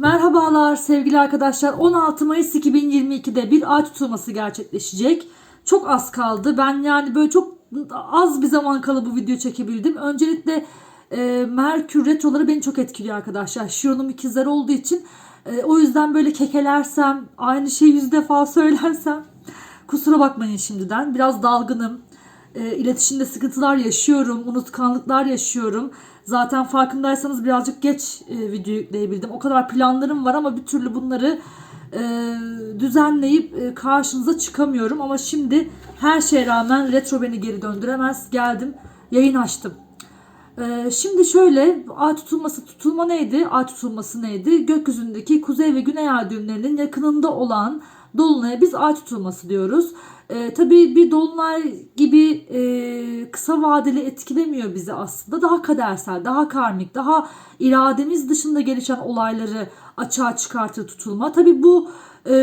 Merhabalar sevgili arkadaşlar. 16 Mayıs 2022'de bir ay tutulması gerçekleşecek. Çok az kaldı. Ben yani böyle çok az bir zaman kala bu video çekebildim. Öncelikle e, Merkür retroları beni çok etkiliyor arkadaşlar. Şironum ikizler olduğu için e, o yüzden böyle kekelersem, aynı şeyi yüz defa söylersem kusura bakmayın şimdiden. Biraz dalgınım. E, iletişimde sıkıntılar yaşıyorum, unutkanlıklar yaşıyorum. Zaten farkındaysanız birazcık geç e, video yükleyebildim. O kadar planlarım var ama bir türlü bunları e, düzenleyip e, karşınıza çıkamıyorum. Ama şimdi her şeye rağmen retro beni geri döndüremez. Geldim, yayın açtım. E, şimdi şöyle, ay tutulması, tutulma neydi? Ay tutulması neydi? Gökyüzündeki kuzey ve güney ay düğümlerinin yakınında olan dolunaya biz ay tutulması diyoruz. E, tabii bir dolunay gibi e, kısa vadeli etkilemiyor bizi aslında. Daha kadersel, daha karmik, daha irademiz dışında gelişen olayları açığa çıkartır tutulma. Tabii bu e,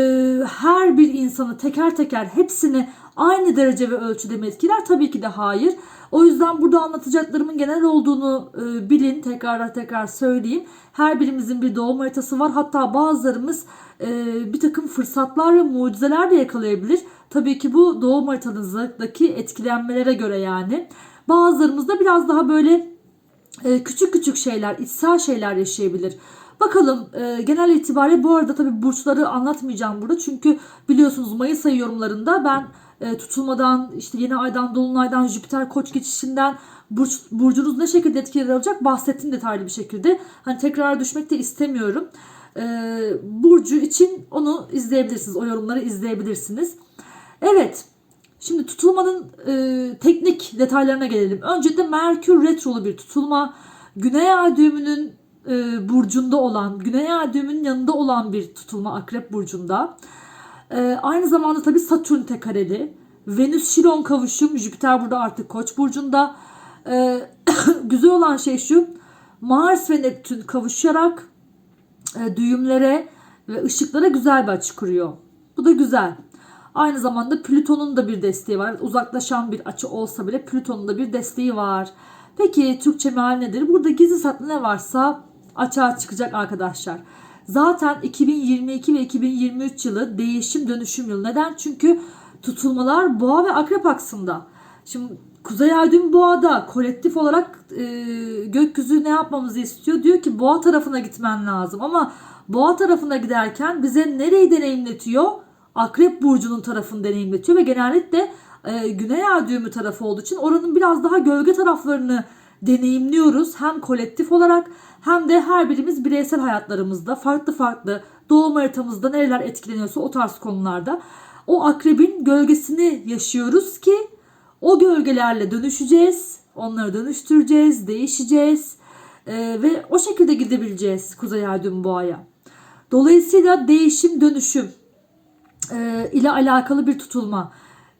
her bir insanı teker teker hepsini aynı derece ve ölçüde mi etkiler? Tabii ki de hayır. O yüzden burada anlatacaklarımın genel olduğunu e, bilin. Tekrar tekrar söyleyeyim. Her birimizin bir doğum haritası var. Hatta bazılarımız e, bir takım fırsatlar ve mucizeler de yakalayabilir. Tabii ki bu doğum haritanızdaki etkilenmelere göre yani. Bazılarımız da biraz daha böyle e, küçük küçük şeyler, içsel şeyler yaşayabilir. Bakalım e, genel itibariyle bu arada tabii burçları anlatmayacağım burada. Çünkü biliyorsunuz Mayıs ayı yorumlarında ben e, tutulmadan, işte yeni aydan, dolunaydan, Jüpiter koç geçişinden burç, burcunuz ne şekilde etkileri olacak bahsettim detaylı bir şekilde. Hani tekrar düşmek de istemiyorum. E, burcu için onu izleyebilirsiniz. O yorumları izleyebilirsiniz. Evet. Şimdi tutulmanın e, teknik detaylarına gelelim. Öncelikle Merkür retrolu bir tutulma. Güney ay düğümünün e, burcunda olan, Güney ay yanında olan bir tutulma Akrep burcunda. E, aynı zamanda tabii Satürn tekareli. Venüs Şiron kavuşum. Jüpiter burada artık Koç burcunda. E, güzel olan şey şu. Mars ve Neptün kavuşarak e, düğümlere ve ışıklara güzel bir açı kuruyor. Bu da güzel. Aynı zamanda Plüton'un da bir desteği var. Uzaklaşan bir açı olsa bile Plüton'un da bir desteği var. Peki Türkçe meal nedir? Burada gizli saklı ne varsa açığa çıkacak arkadaşlar. Zaten 2022 ve 2023 yılı değişim dönüşüm yılı. Neden? Çünkü tutulmalar boğa ve akrep aksında. Şimdi Kuzey Ay düğümü boğada kolektif olarak e, gökyüzü ne yapmamızı istiyor? Diyor ki boğa tarafına gitmen lazım. Ama boğa tarafına giderken bize nereyi deneyimletiyor? Akrep burcunun tarafını deneyimletiyor ve genellikle e, Güney Ay düğümü tarafı olduğu için oranın biraz daha gölge taraflarını deneyimliyoruz. Hem kolektif olarak hem de her birimiz bireysel hayatlarımızda farklı farklı doğum haritamızda nereler etkileniyorsa o tarz konularda o akrebin gölgesini yaşıyoruz ki o gölgelerle dönüşeceğiz. Onları dönüştüreceğiz, değişeceğiz e, ve o şekilde gidebileceğiz Kuzey Ay düğümü boğaya. Dolayısıyla değişim dönüşüm e, ile alakalı bir tutulma.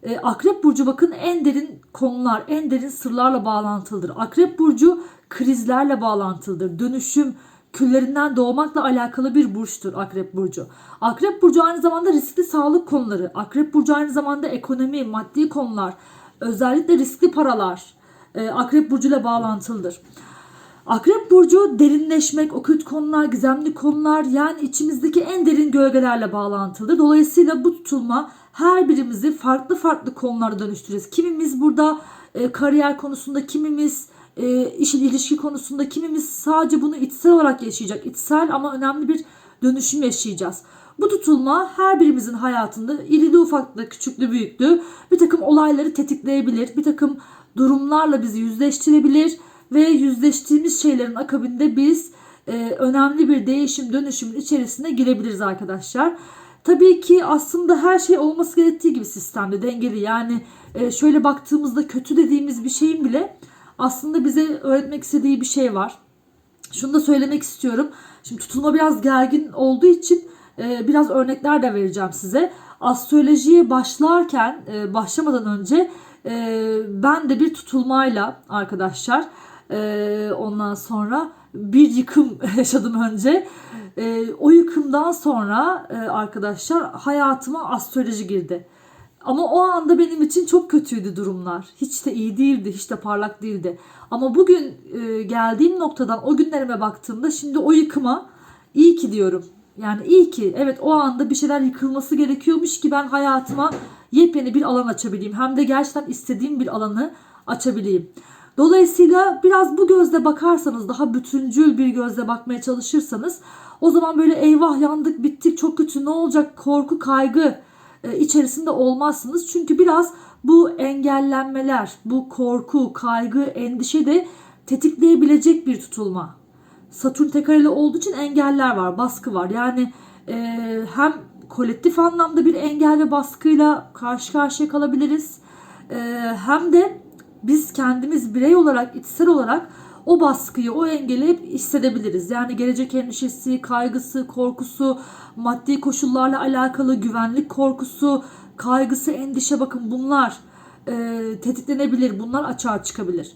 E, Akrep Burcu bakın en derin konular, en derin sırlarla bağlantılıdır. Akrep Burcu krizlerle bağlantılıdır. Dönüşüm, küllerinden doğmakla alakalı bir burçtur Akrep Burcu. Akrep Burcu aynı zamanda riskli sağlık konuları. Akrep Burcu aynı zamanda ekonomi, maddi konular, özellikle riskli paralar e, Akrep Burcu ile bağlantılıdır. Akrep burcu derinleşmek, okült konular, gizemli konular yani içimizdeki en derin gölgelerle bağlantılı. Dolayısıyla bu tutulma her birimizi farklı farklı konulara dönüştüreceğiz. Kimimiz burada e, kariyer konusunda, kimimiz e, işin ilişki konusunda, kimimiz sadece bunu içsel olarak yaşayacak. İçsel ama önemli bir dönüşüm yaşayacağız. Bu tutulma her birimizin hayatında irili ufaklı, küçüklü, büyüklü bir takım olayları tetikleyebilir. Bir takım durumlarla bizi yüzleştirebilir ve yüzleştiğimiz şeylerin akabinde biz e, önemli bir değişim dönüşümün içerisine girebiliriz arkadaşlar. Tabii ki aslında her şey olması gerektiği gibi sistemde dengeli. Yani e, şöyle baktığımızda kötü dediğimiz bir şeyin bile aslında bize öğretmek istediği bir şey var. Şunu da söylemek istiyorum. Şimdi tutulma biraz gergin olduğu için e, biraz örnekler de vereceğim size. Astrolojiye başlarken, e, başlamadan önce ben de bir tutulmayla arkadaşlar ee, ondan sonra bir yıkım yaşadım önce. Ee, o yıkımdan sonra e, arkadaşlar hayatıma astroloji girdi. Ama o anda benim için çok kötüydü durumlar. Hiç de iyi değildi, hiç de parlak değildi. Ama bugün e, geldiğim noktadan o günlerime baktığımda şimdi o yıkıma iyi ki diyorum. Yani iyi ki evet o anda bir şeyler yıkılması gerekiyormuş ki ben hayatıma yepyeni bir alan açabileyim. Hem de gerçekten istediğim bir alanı açabileyim. Dolayısıyla biraz bu gözle bakarsanız daha bütüncül bir gözle bakmaya çalışırsanız o zaman böyle eyvah yandık bittik çok kötü ne olacak korku kaygı e, içerisinde olmazsınız. Çünkü biraz bu engellenmeler, bu korku, kaygı, endişe de tetikleyebilecek bir tutulma. Satürn tekareli olduğu için engeller var, baskı var. Yani e, hem kolektif anlamda bir engel ve baskıyla karşı karşıya kalabiliriz. E, hem de biz kendimiz birey olarak, içsel olarak o baskıyı, o engeli hep hissedebiliriz. Yani gelecek endişesi, kaygısı, korkusu, maddi koşullarla alakalı güvenlik korkusu, kaygısı, endişe bakın bunlar e, tetiklenebilir. Bunlar açığa çıkabilir.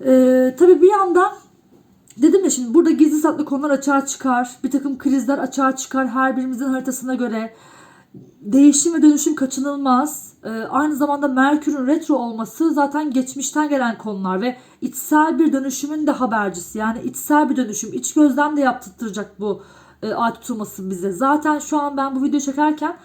E, tabii bir yandan dedim ya şimdi burada gizli saklı konular açığa çıkar. Bir takım krizler açığa çıkar her birimizin haritasına göre. Değişim ve dönüşüm kaçınılmaz. Ee, aynı zamanda Merkür'ün retro olması zaten geçmişten gelen konular ve içsel bir dönüşümün de habercisi. Yani içsel bir dönüşüm, iç gözlem de yaptırtacak bu e, ay tutulması bize. Zaten şu an ben bu videoyu çekerken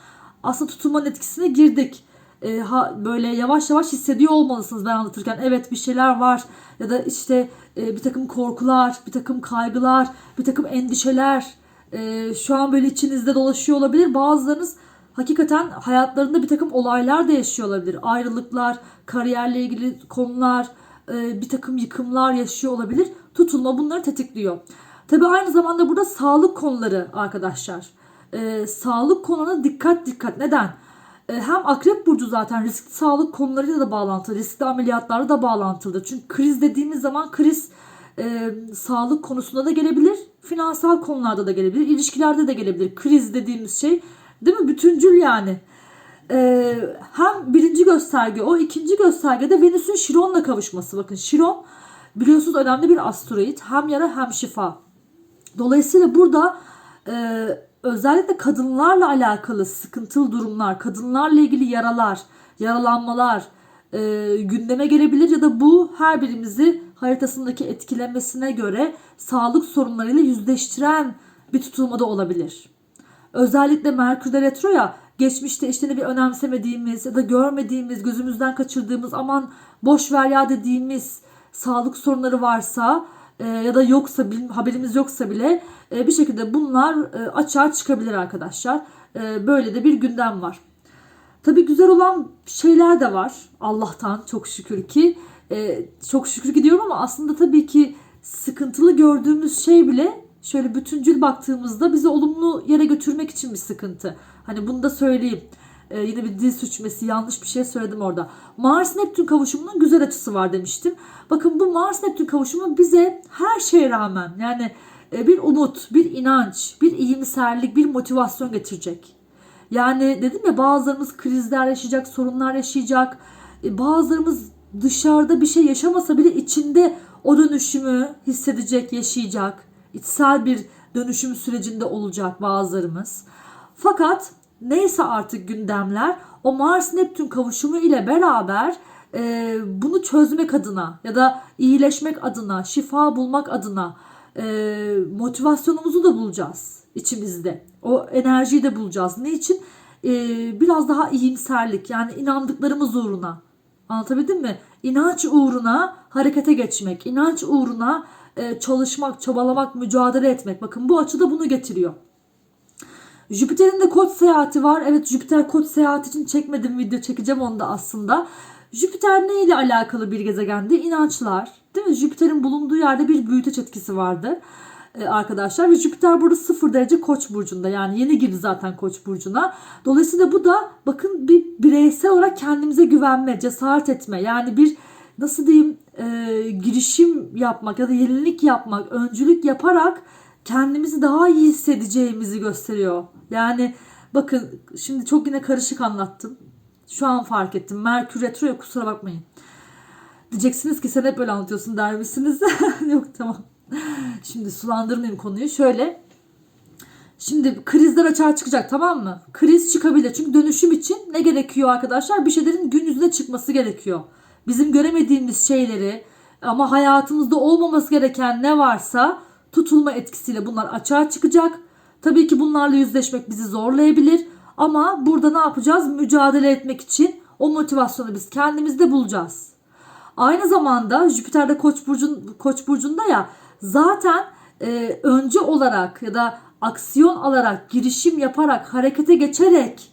aslında tutulmanın etkisine girdik. E, böyle yavaş yavaş hissediyor olmalısınız ben anlatırken. Evet bir şeyler var ya da işte e, bir takım korkular, bir takım kaygılar, bir takım endişeler e, şu an böyle içinizde dolaşıyor olabilir. Bazılarınız hakikaten hayatlarında bir takım olaylar da yaşıyor olabilir. Ayrılıklar, kariyerle ilgili konular, e, bir takım yıkımlar yaşıyor olabilir. Tutulma bunları tetikliyor. Tabii aynı zamanda burada sağlık konuları arkadaşlar. E, sağlık konuna dikkat dikkat. Neden? E, hem akrep burcu zaten riskli sağlık konularıyla da bağlantılı. Riskli ameliyatlarla da bağlantılı. Çünkü kriz dediğimiz zaman kriz e, sağlık konusunda da gelebilir. Finansal konularda da gelebilir. ilişkilerde de gelebilir. Kriz dediğimiz şey değil mi? Bütüncül yani. E, hem birinci gösterge o. ikinci göstergede Venüs'ün Şiron'la kavuşması. Bakın Şiron biliyorsunuz önemli bir asteroid. Hem yara hem şifa. Dolayısıyla burada e, özellikle kadınlarla alakalı sıkıntılı durumlar, kadınlarla ilgili yaralar, yaralanmalar e, gündeme gelebilir ya da bu her birimizi haritasındaki etkilemesine göre sağlık sorunlarıyla yüzleştiren bir tutulmada olabilir. Özellikle Merkür'de retro ya geçmişte işte ne bir önemsemediğimiz ya da görmediğimiz, gözümüzden kaçırdığımız aman boş ver ya dediğimiz sağlık sorunları varsa e, ya da yoksa haberimiz yoksa bile e, bir şekilde bunlar e, açığa çıkabilir arkadaşlar. E, böyle de bir gündem var. Tabi güzel olan şeyler de var Allah'tan çok şükür ki. E, çok şükür gidiyorum ama aslında tabii ki sıkıntılı gördüğümüz şey bile şöyle bütüncül baktığımızda bizi olumlu yere götürmek için bir sıkıntı. Hani bunu da söyleyeyim. Ee, yine bir dil suçmesi yanlış bir şey söyledim orada. Mars Neptün kavuşumunun güzel açısı var demiştim. Bakın bu Mars Neptün kavuşumu bize her şeye rağmen yani e, bir umut, bir inanç, bir iyimserlik, bir motivasyon getirecek. Yani dedim ya bazılarımız krizler yaşayacak, sorunlar yaşayacak. E, bazılarımız dışarıda bir şey yaşamasa bile içinde o dönüşümü hissedecek, yaşayacak. İçsel bir dönüşüm sürecinde olacak bazılarımız. Fakat neyse artık gündemler o Mars Neptün kavuşumu ile beraber e, bunu çözmek adına ya da iyileşmek adına, şifa bulmak adına e, motivasyonumuzu da bulacağız içimizde. O enerjiyi de bulacağız. Ne için? E, biraz daha iyimserlik yani inandıklarımız uğruna. Anlatabildim mi? İnanç uğruna harekete geçmek, inanç uğruna e, çalışmak, çabalamak, mücadele etmek. Bakın bu açıda bunu getiriyor. Jüpiter'in de koç seyahati var. Evet Jüpiter koç seyahati için çekmedim video çekeceğim onu da aslında. Jüpiter ne ile alakalı bir gezegendi? İnançlar. Değil mi? Jüpiter'in bulunduğu yerde bir büyüteç etkisi vardı ee, arkadaşlar. Ve Jüpiter burada 0 derece koç burcunda. Yani yeni girdi zaten koç burcuna. Dolayısıyla bu da bakın bir bireysel olarak kendimize güvenme, cesaret etme. Yani bir nasıl diyeyim e, girişim yapmak ya da yenilik yapmak, öncülük yaparak kendimizi daha iyi hissedeceğimizi gösteriyor. Yani bakın şimdi çok yine karışık anlattım. Şu an fark ettim. Merkür Retro'ya kusura bakmayın. Diyeceksiniz ki sen hep böyle anlatıyorsun der misiniz? Yok tamam. Şimdi sulandırmayayım konuyu. Şöyle. Şimdi krizler açığa çıkacak tamam mı? Kriz çıkabilir. Çünkü dönüşüm için ne gerekiyor arkadaşlar? Bir şeylerin gün yüzüne çıkması gerekiyor. Bizim göremediğimiz şeyleri ama hayatımızda olmaması gereken ne varsa Tutulma etkisiyle bunlar açığa çıkacak. Tabii ki bunlarla yüzleşmek bizi zorlayabilir. Ama burada ne yapacağız? Mücadele etmek için o motivasyonu biz kendimizde bulacağız. Aynı zamanda Jüpiter'de Koç burcun Koç burcunda ya zaten e, önce olarak ya da aksiyon alarak, girişim yaparak, harekete geçerek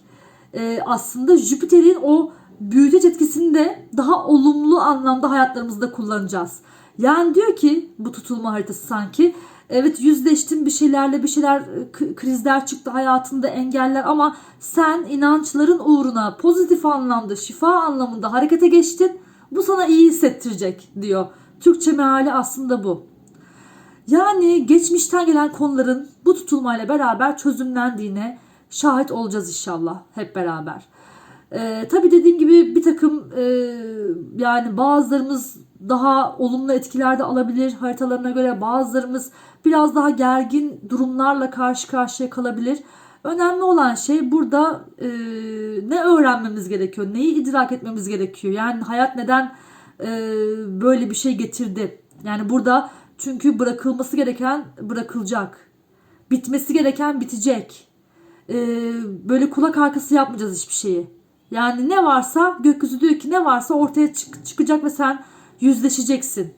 e, aslında Jüpiter'in o büyüteç etkisini de daha olumlu anlamda hayatlarımızda kullanacağız. Yani diyor ki bu tutulma haritası sanki evet yüzleştin bir şeylerle bir şeyler krizler çıktı hayatında engeller ama sen inançların uğruna pozitif anlamda şifa anlamında harekete geçtin. Bu sana iyi hissettirecek diyor. Türkçe meali aslında bu. Yani geçmişten gelen konuların bu tutulmayla beraber çözümlendiğine şahit olacağız inşallah hep beraber. Ee, tabii dediğim gibi bir takım e, yani bazılarımız daha olumlu etkiler de alabilir haritalarına göre bazılarımız biraz daha gergin durumlarla karşı karşıya kalabilir. Önemli olan şey burada e, ne öğrenmemiz gerekiyor, neyi idrak etmemiz gerekiyor. Yani hayat neden e, böyle bir şey getirdi? Yani burada çünkü bırakılması gereken bırakılacak. Bitmesi gereken bitecek. Ee, böyle kulak arkası yapmayacağız hiçbir şeyi. Yani ne varsa gökyüzü diyor ki ne varsa ortaya çık- çıkacak ve sen yüzleşeceksin.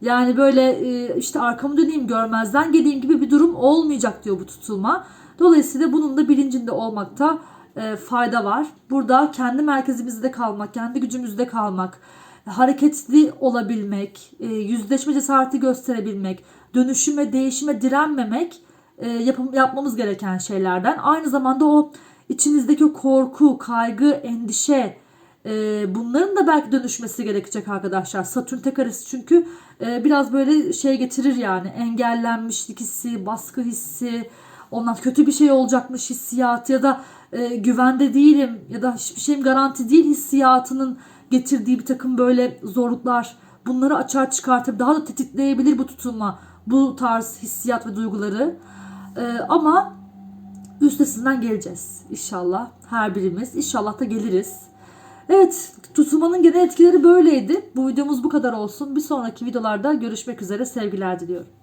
Yani böyle e, işte arkamı döneyim görmezden geleyim gibi bir durum olmayacak diyor bu tutulma. Dolayısıyla bunun da bilincinde olmakta e, fayda var. Burada kendi merkezimizde kalmak, kendi gücümüzde kalmak, hareketli olabilmek, e, yüzleşme cesareti gösterebilmek, dönüşüme, değişime direnmemek yapmamız gereken şeylerden. Aynı zamanda o içinizdeki korku, kaygı, endişe e, bunların da belki dönüşmesi gerekecek arkadaşlar. Satürn tek karesi çünkü e, biraz böyle şey getirir yani engellenmişlik hissi, baskı hissi, ondan kötü bir şey olacakmış hissiyatı ya da e, güvende değilim ya da hiçbir şeyim garanti değil hissiyatının getirdiği bir takım böyle zorluklar bunları açığa çıkartıp daha da tetikleyebilir bu tutulma bu tarz hissiyat ve duyguları. E, ama üstesinden geleceğiz inşallah her birimiz. İnşallah da geliriz. Evet tutulmanın genel etkileri böyleydi. Bu videomuz bu kadar olsun. Bir sonraki videolarda görüşmek üzere sevgiler diliyorum.